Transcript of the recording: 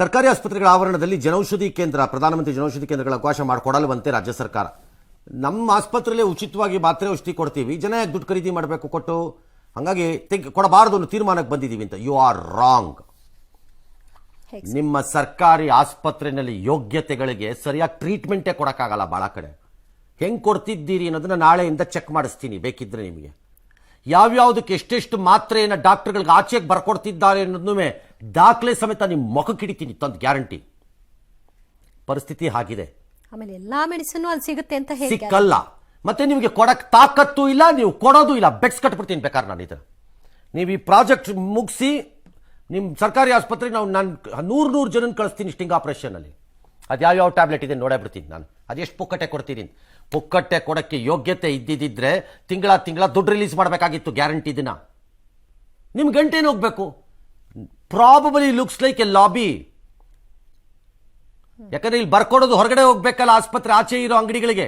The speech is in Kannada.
ಸರ್ಕಾರಿ ಆಸ್ಪತ್ರೆಗಳ ಆವರಣದಲ್ಲಿ ಜನೌಷಧಿ ಕೇಂದ್ರ ಪ್ರಧಾನಮಂತ್ರಿ ಜನೌಷಧಿ ಕೇಂದ್ರಗಳ ಅವಕಾಶ ಮಾಡಿಕೊಡಲ್ವಂತೆ ರಾಜ್ಯ ಸರ್ಕಾರ. ನಮ್ಮ ಆಸ್ಪತ್ರೆಯಲ್ಲೇ ಉಚಿತವಾಗಿ ಮಾತ್ರೆ ಔಷಧಿ ಕೊಡ್ತೀವಿ. ಜನ ಯಾಕೆ ದುಡ್ಡು ಖರೀದಿ ಮಾಡಬೇಕು ಕೊಟ್ಟು? ಹಾಗಾಗಿ ತೆಗ್ ಕೊಡಬಾರದು ಅನ್ನೋ ತೀರ್ಮಾನಕ್ಕೆ ಬಂದಿದ್ದೀವಿ ಅಂತ. ಯು ಆರ್ ರಾಂಗ್ ನಿಮ್ಮ ಸರ್ಕಾರಿ ಆಸ್ಪತ್ರೆಯಲ್ಲಿ ಯೋಗ್ಯತೆಗಳಿಗೆ ಸರಿಯಾಗಿ ಟ್ರೀಟ್ಮೆಂಟೇ ಕೊಡೋಕ್ಕಾಗಲ್ಲ ಭಾಳ ಕಡೆ. ಹೆಂಗೆ ಕೊಡ್ತಿದ್ದೀರಿ ಅನ್ನೋದನ್ನ ನಾಳೆಯಿಂದ ಚೆಕ್ ಮಾಡಿಸ್ತೀನಿ. ಬೇಕಿದ್ರೆ ನಿಮಗೆ. ಯಾವ್ಯಾವುದಕ್ಕೆ ಎಷ್ಟೆಷ್ಟು ಮಾತ್ರೆಯನ್ನು ಡಾಕ್ಟರ್ಗಳಿಗೆ ಆಚೆಗೆ ಬರ್ಕೊಡ್ತಿದ್ದಾರೆ ಅನ್ನೋದನ್ನೂ ದಾಖಲೆ ಸಮೇತ ನಿಮ್ಮ ಮುಖಕ್ಕೆ ಹಿಡಿತೀನಿ ತಂದು ಗ್ಯಾರಂಟಿ. ಪರಿಸ್ಥಿತಿ ಹಾಗಿದೆ ಆಮೇಲೆ ಎಲ್ಲಾ ಮೆಡಿಸಿನ್ ಅಲ್ಲಿ ಸಿಗುತ್ತೆ ಅಂತ ಹೇಳಿ ಸಿಕ್ಕಲ್ಲ. ಮತ್ತೆ ನಿಮಗೆ ಕೊಡಕ್ಕೆ ತಾಕತ್ತು ಇಲ್ಲ ನೀವು ಕೊಡೋದು ಇಲ್ಲ. ಬೆಡ್ಸ್ ಕಟ್ಬಿಡ್ತೀನಿ ಬೇಕಾದ್ರೆ ನಾನು ಇದು ನೀವು ಈ ಪ್ರಾಜೆಕ್ಟ್ ಮುಗಿಸಿ ನಿಮ್ಮ ಸರ್ಕಾರಿ ಆಸ್ಪತ್ರೆ ನಾವು ನಾನು ನೂರು ನೂರು ಜನನ ಕಳಿಸ್ತೀನಿ ಸ್ಟಿಂಗ್ ಆಪರೇಷನಲ್ಲಿ ಅದು ಯಾವ್ಯಾವ ಟ್ಯಾಬ್ಲೆಟ್ ಇದೆ ನೋಡೇ ಬಿಡ್ತೀನಿ ನಾನು. ಅದೆಷ್ಟು ಪುಕ್ಕಟ್ಟೆ ಕೊಡ್ತೀನಿ ಪುಕ್ಕಟ್ಟೆ ಕೊಡೋಕ್ಕೆ ಯೋಗ್ಯತೆ ಇದ್ದಿದ್ದಿದ್ರೆ ತಿಂಗಳ ತಿಂಗಳ ದುಡ್ಡು ರಿಲೀಸ್ ಮಾಡಬೇಕಾಗಿತ್ತು ಗ್ಯಾರಂಟಿ ದಿನ. ನಿಮ್ಮ ಗಂಟೇನು ಹೋಗ್ಬೇಕು. Probably looks like a lobby ಯಾಕಂದ್ರೆ ಇಲ್ಲಿ ಬರ್ಕೊಡೋದು ಹೊರಗಡೆ ಹೋಗ್ಬೇಕಲ್ಲ, ಆಸ್ಪತ್ರೆ ಆಚೆ ಇರೋ ಅಂಗಡಿಗಳಿಗೆ.